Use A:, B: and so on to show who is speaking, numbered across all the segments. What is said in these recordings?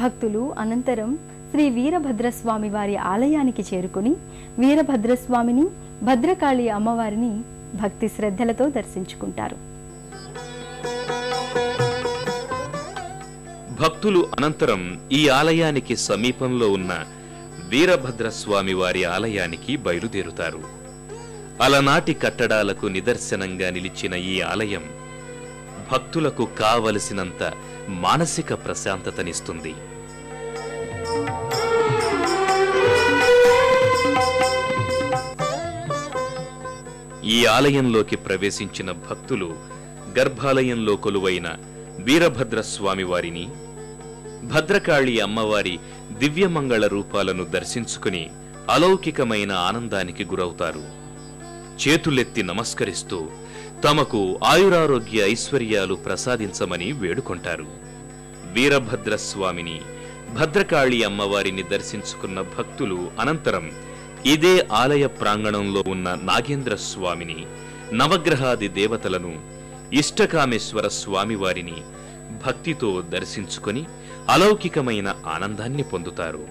A: భక్తులు అనంతరం శ్రీ వీరభద్రస్వామి వారి ఆలయానికి చేరుకుని వీరభద్రస్వామిని భద్రకాళి అమ్మవారిని భక్తి శ్రద్ధలతో దర్శించుకుంటారు.
B: భక్తులు అనంతరం ఈ ఆలయానికి సమీపంలో ఉన్న వీరభద్రస్వామి వారి ఆలయానికి బయలుదేరుతారు. అలనాటి కట్టడాలకు నిదర్శనంగా నిలిచిన ఈ ఆలయం భక్తులకు కావలసినంత మానసిక ప్రశాంతతనిస్తుంది. ఈ ఆలయంలోకి ప్రవేశించిన భక్తులు గర్భాలయంలో కొలువైన వీరభద్రస్వామివారిని భద్రకాళి అమ్మవారి దివ్యమంగళ రూపాలను దర్శించుకుని అలౌకికమైన ఆనందానికి గురవుతారు. చేతులెత్తి నమస్కరిస్తూ తమకు ఆయురారోగ్య ఐశ్వర్యాలు ప్రసాదించమని వేడుకొంటారు. వీరభద్రస్వామిని భద్రకాళి అమ్మవారిని దర్శించుకున్న భక్తులు అనంతరం ఇదే ఆలయ ప్రాంగణంలో ఉన్న నాగేంద్ర స్వామిని నవగ్రహాది దేవతలను ఇష్టకామేశ్వర స్వామివారిని భక్తితో దర్శించుకొని అలౌకికమైన ఆనందాన్ని పొందుతారు.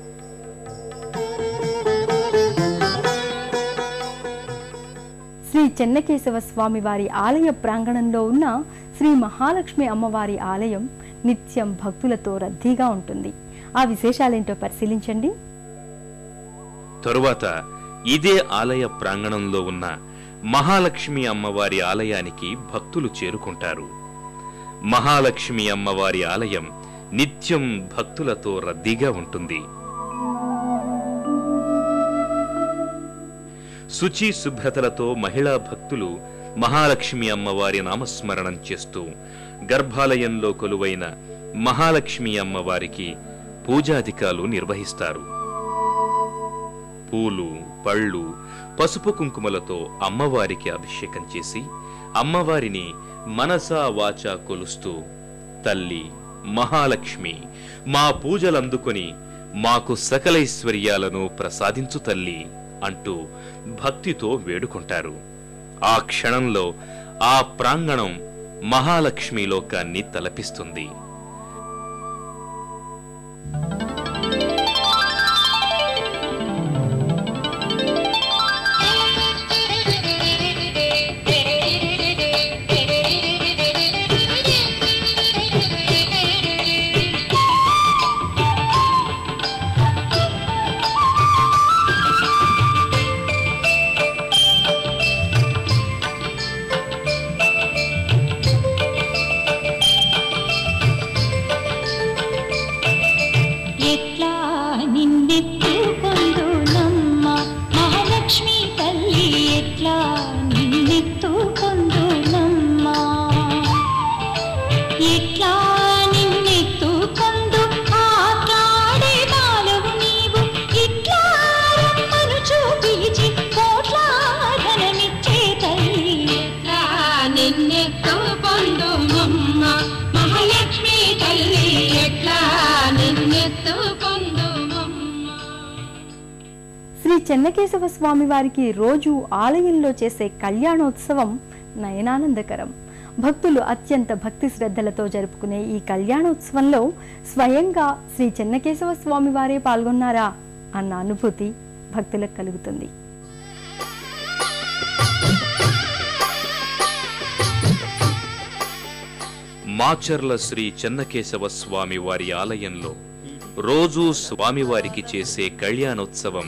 A: చెన్నకేశవ స్వామి వారి ఆలయ ప్రాంగణంలో ఉన్న శ్రీ మహాలక్ష్మి అమ్మవారి ఆలయం నిత్యం భక్తులతో రద్దీగా ఉంటుంది. ఆ విశేషాలేంటో పరిశీలించండి.
B: తరువాత ఇదే ఆలయ ప్రాంగణంలో ఉన్న మహాలక్ష్మి అమ్మవారి ఆలయానికి భక్తులు చేరుకుంటారు. మహాలక్ష్మి అమ్మవారి ఆలయం నిత్యం భక్తులతో రద్దీగా ఉంటుంది. శుచి శుభ్రతలతో మహిళా భక్తులు మహాలక్ష్మి అమ్మవారి నామస్మరణం చేస్తూ గర్భాలయంలో కొలువైన మహాలక్ష్మి అమ్మవారికి పూజాధికాలు నిర్వహిస్తారు. పూలు పళ్ళు పసుపు కుంకుమలతో అమ్మవారికి అభిషేకం చేసి అమ్మవారిని మనసా వాచా కొలుస్తూ తల్లి మహాలక్ష్మి మా పూజలందుకొని మాకు సకలైశ్వర్యాలను ప్రసాదించు తల్లి. అంటూ భక్తితో వేడుకుంటారు. ఆ క్షణంలో ఆ ప్రాంగణం మహాలక్ష్మి లోకాన్ని తలపిస్తుంది.
A: శ్రీ చెన్నకేశవ స్వామి వారికి రోజు ఆలయంలో చేసే కళ్యాణోత్సవం నయనానందకరం. భక్తులు అత్యంత భక్తి శ్రద్ధలతో జరుపుకునే ఈ కళ్యాణోత్సవంలో స్వయంగా శ్రీ చెన్నకేశవ స్వామి వారే పాల్గొన్నారా అన్న అనుభూతి భక్తులకు కలుగుతుంది.
B: మాచర్ల శ్రీ చెన్నకేశవ స్వామి వారి ఆలయంలో రోజూ స్వామివారికి చేసే కళ్యాణోత్సవం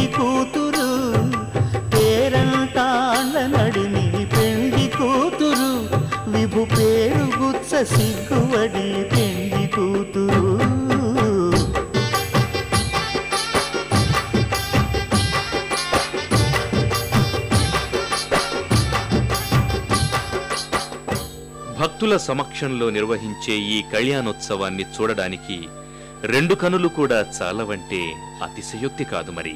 C: సిగ్గువడి పెండి కూతురు.
B: భక్తుల సమక్షంలో నిర్వహించే ఈ కళ్యాణోత్సవాన్ని చూడడానికి రెండు కనులు కూడా చాలవంటే అతిశయోక్తి కాదు మరి.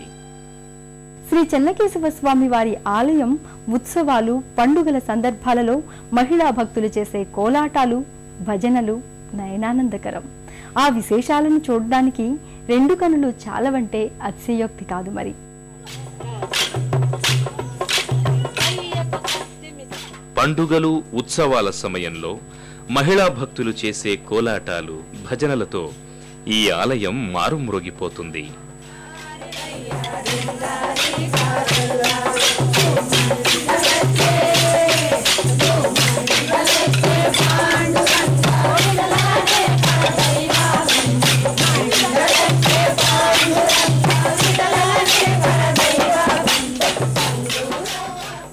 A: శ్రీ చెన్నకేశవ స్వామి వారి ఆలయం ఉత్సవాలు పండుగల సందర్భాలలో మహిళా భక్తులు చేసే కోలాటాలు భజనలు నయనానందకరం. ఆ విశేషాలను చూడడానికి రెండు కనులు చాలవంటే అతిశయోక్తి కాదు మరి.
B: పండుగలు ఉత్సవాల సమయంలో మహిళా భక్తులు చేసే కోలాటాలు భజనలతో ఈ ఆలయం మారుమ్రోగిపోతుంది.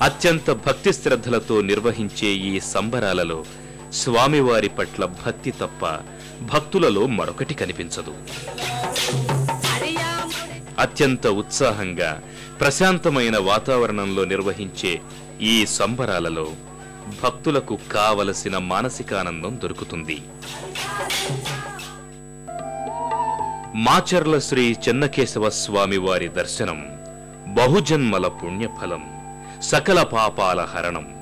B: అత్యంత భక్తి శ్రద్ధలతో నిర్వహించే ఈ సంబరాలలో స్వామివారి పట్ల భక్తి తప్ప భక్తులలో మరొకటి కనిపించదు. అత్యంత ఉత్సాహంగా ప్రశాంతమైన వాతావరణంలో నిర్వహించే ఈ సంబరాలలో భక్తులకు కావలసిన మానసికానందం దొరుకుతుంది. మాచర్ల శ్రీ చెన్నకేశవ స్వామి వారి దర్శనం బహుజన్మల పుణ్యఫలం. சகல பாபால ஹரணம்.